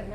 അല്ല